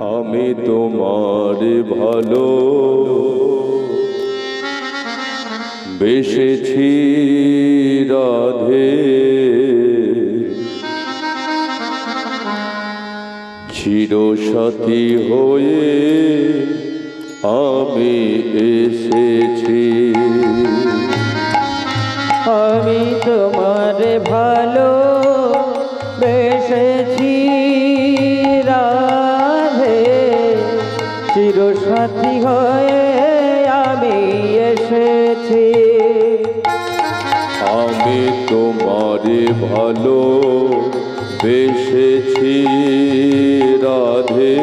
আমি তোমার ভালো। বেসেছি রাধে। চিরসাথী হয়ে আমি এসেছি। আমি তোমার ভালো। হয়ে আমি এসেছি। আমি তোমারে ভালো বেসেছি রাধে।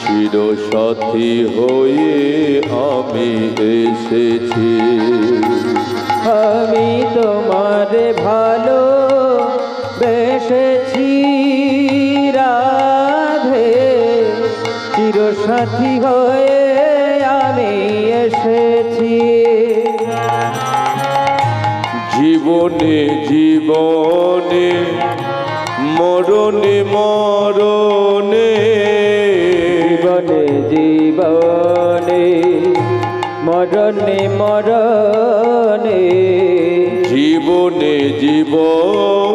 চিরসাথী হয়ে আমি এসেছি। আমি চিরসাথী হয়ে আমি এসেছি। জীবনে জীবনে মরণে মরণে। জীবনে জীবনে মরণে মরণে। জীবনে জীবনে।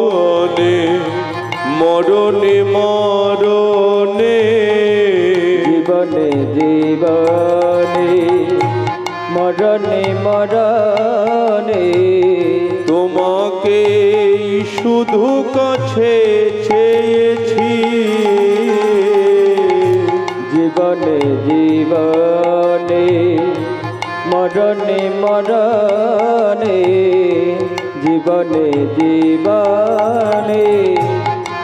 মরণে মরণে। তোমাকে শুধু কাছে চেয়েছি। জীবনে জীবনে মরণে মরণে। জীবনে জীবনে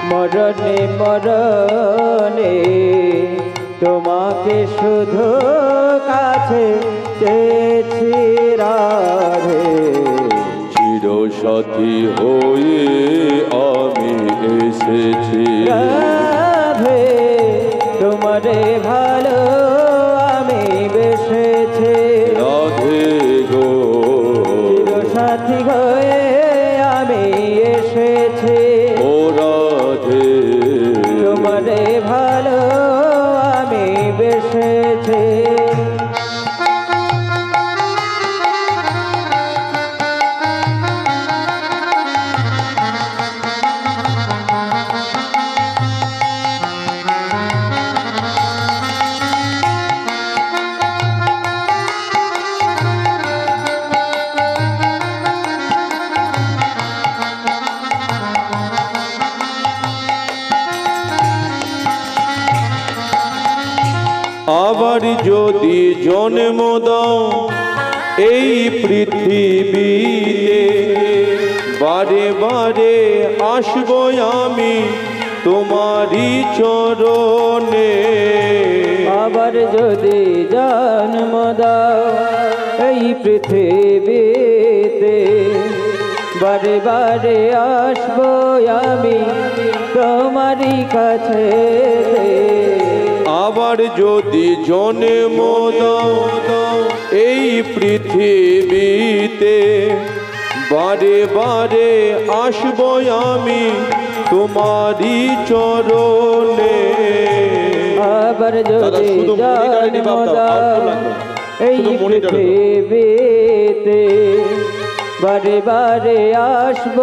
মরণে মরণে। তোমাকে শুধু কাছে চেয়েছি রাধে। চিরসাথী হয়ে আমি এসেছি। যদি জন্ম দাও এই পৃথিবীতে, বারে বারে আসব আমি তোমারই চরণে। আবার যদি জন্ম দাও এই পৃথিবীতে, বারে বারে আসব আমি তোমারই কাছে। আবার যদি জন্ম এই পৃথিবীতে বারে বারে আসব আমি তোমারই চরণে। আবার যদি। এই পৃথিবীতে বারে বারে আসব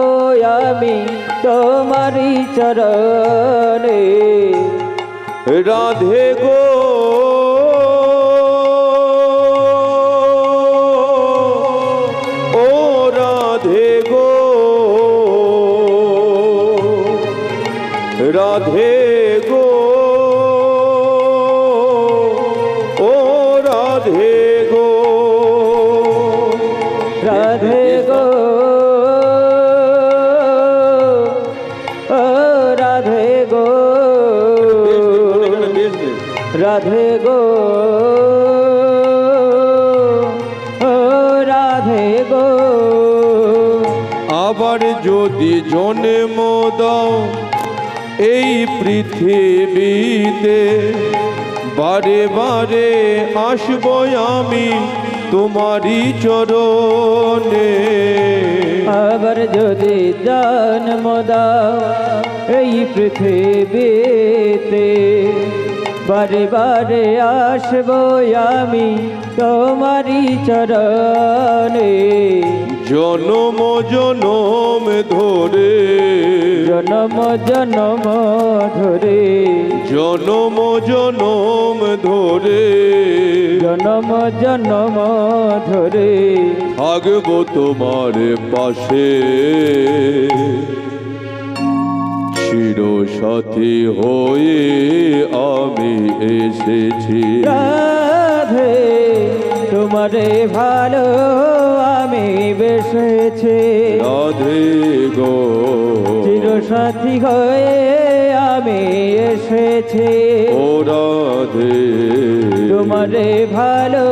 আমি তোমারই চরণে। রাধে গো। ও রাধে গো। রাধে রাধে গো। রাধে গো। আবার যদি জন্ম দাও এই পৃথিবীতে বারে বারে আসব আমি তোমারই চরণে। আবার যদি জন্ম দাও এই পৃথিবীতে বারে বারে আসব আমি তোমারই চরণে। জনম জনম ধরে। জনম জনম ধরে। জনম জনম ধরে। জনম জনম ধরে। থাকব তোমার পাশে। চির সাথী হয়ে আমি এসেছি। রাধে তোমারে ভালো আমি বেসেছি। রাধে গো। চির সাথী হয়ে আমি এসেছি। ও রাধে। তোমারে ভালো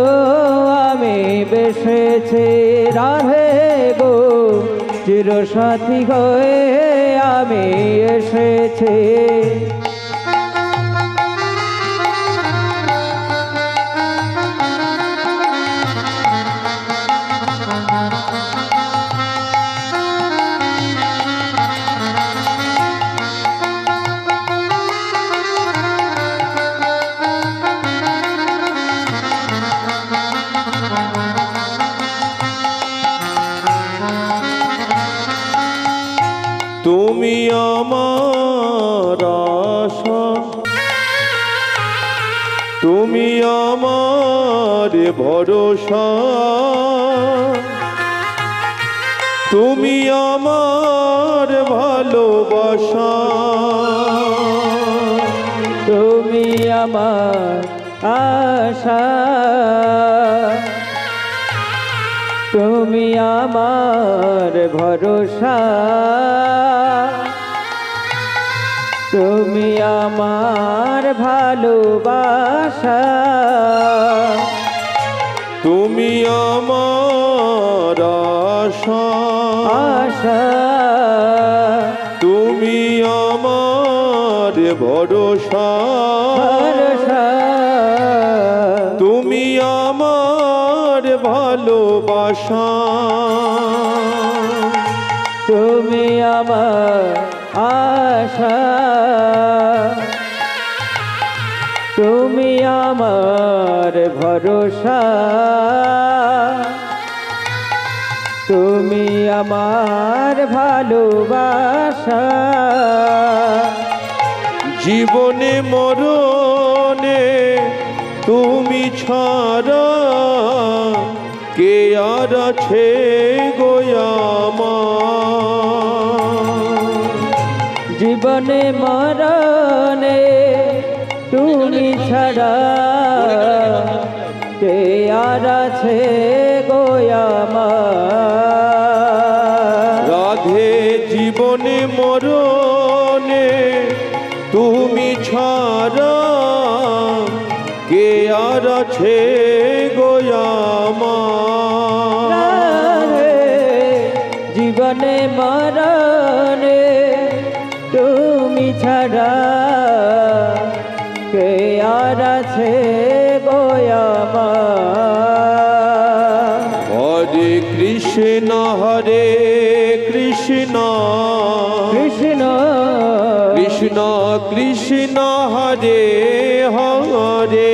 আমি বেসেছি। রাধে গো। চির সাথী হয়ে আমি এসেছি। ভরসা। তুমি আমার ভালোবাসা। তুমি আমার আশা। তুমি আমার ভরসা। তুমি আমার ভালোবাসা। আমার আশা। আশা। তুমি আমার ভরসা। তুমি আমার ভালোবাসা। তুমি আমার আশা। তুমি আমার ভরসা। তুমি আমার ভালোবাসা। জীবনে মরণে তুমি ছাড়া কে আর আছে গোয়ামা জীবনে মরণে তুমি ছাড়া কে আর আছে রাধে জীবনে মরণে তুমি ছাড়া কে আর আছে গোয়ামা আছে গোয়ামা হরে কৃষ্ণ হরে কৃষ্ণ। কৃষ্ণ। কৃষ্ণ কৃষ্ণ হরে। হরে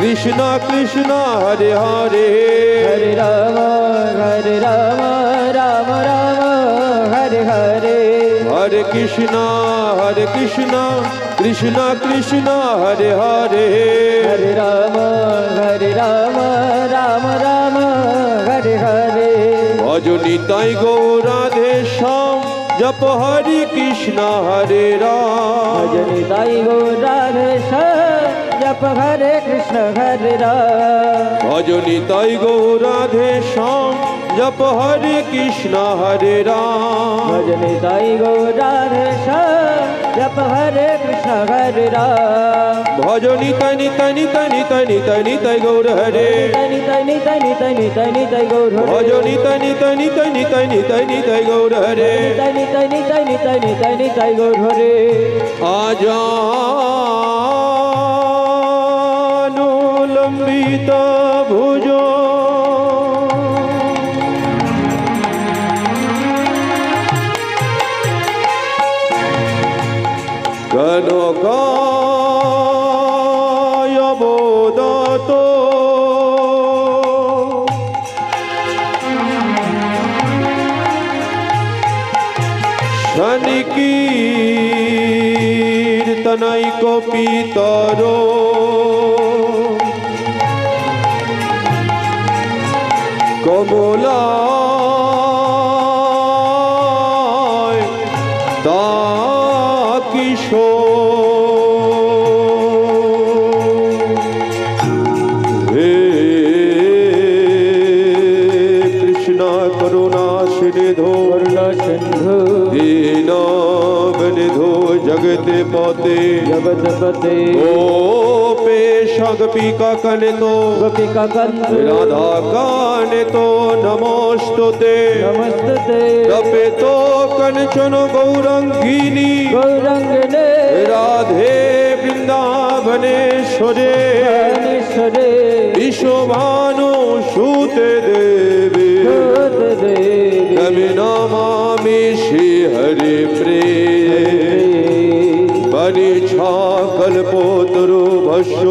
কৃষ্ণ কৃষ্ণ হরে হরে। হরে রাম হরে রাম রাম রাম হরে হরে। হরে কৃষ্ণ হরে কৃষ্ণ কৃষ্ণ কৃষ্ণ হরে হরে। হরে রাম হরে রাম রাম রাম হরে হরে। ভজনি তাই গৌরাধে শ্যাম জপ হরে কৃষ্ণ হরে রাম। ভজনি তাই গো রাধে জপ হরে কৃষ্ণ হরে রাম ভজনি তাই গৌরাধে শ্যাম জপ হরে কৃষ্ণ হরে রাম ভজনি তাই গো রাধে জপ হরে কৃষ্ণ হরে রাম ভজনি তাই নিতাই নিতাই নিতাই নিতাই নিতাই গৌর হরে তনি তনি তনি তনি তনি তাই গৌর ভজনি তাই নিতাই নিতাই নিতাই নিতাই নিতাই গৌর হরে তনি তনি তনি তনি তনি তাই গৌর হরে কৃত ভুজ। কনক বোদত শনিকীর্তনৈক পিতরো গোলায় দা কিশোর दीनावनिधो जगति पते जगतपते ओ সদ পিকনে তো। রাধা কানে তো। নমস্তুতে। নমস্তুতে। তপে তো কঞ্চন গৌরঙ্গিনী। গৌরঙ্গিনী। রাধে বৃন্দাবনেশ্বরে বিশ্বভানু সুতে দেবী। নমামি শ্রী হরি প্রিয়। বনি কল্পতরু ভস্য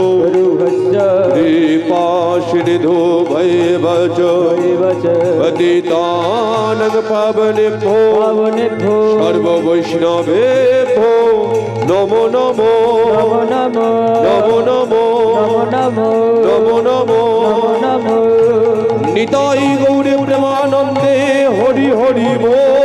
কৃপা সিন্ধু ভয় বচ পতিতানং পাবন ভো সর্ব বৈষ্ণবে ভো নমো নমো নমো নমো নমো নমো নমো নমো নিতাই গৌরে প্রেমানন্দে হরি হরি বো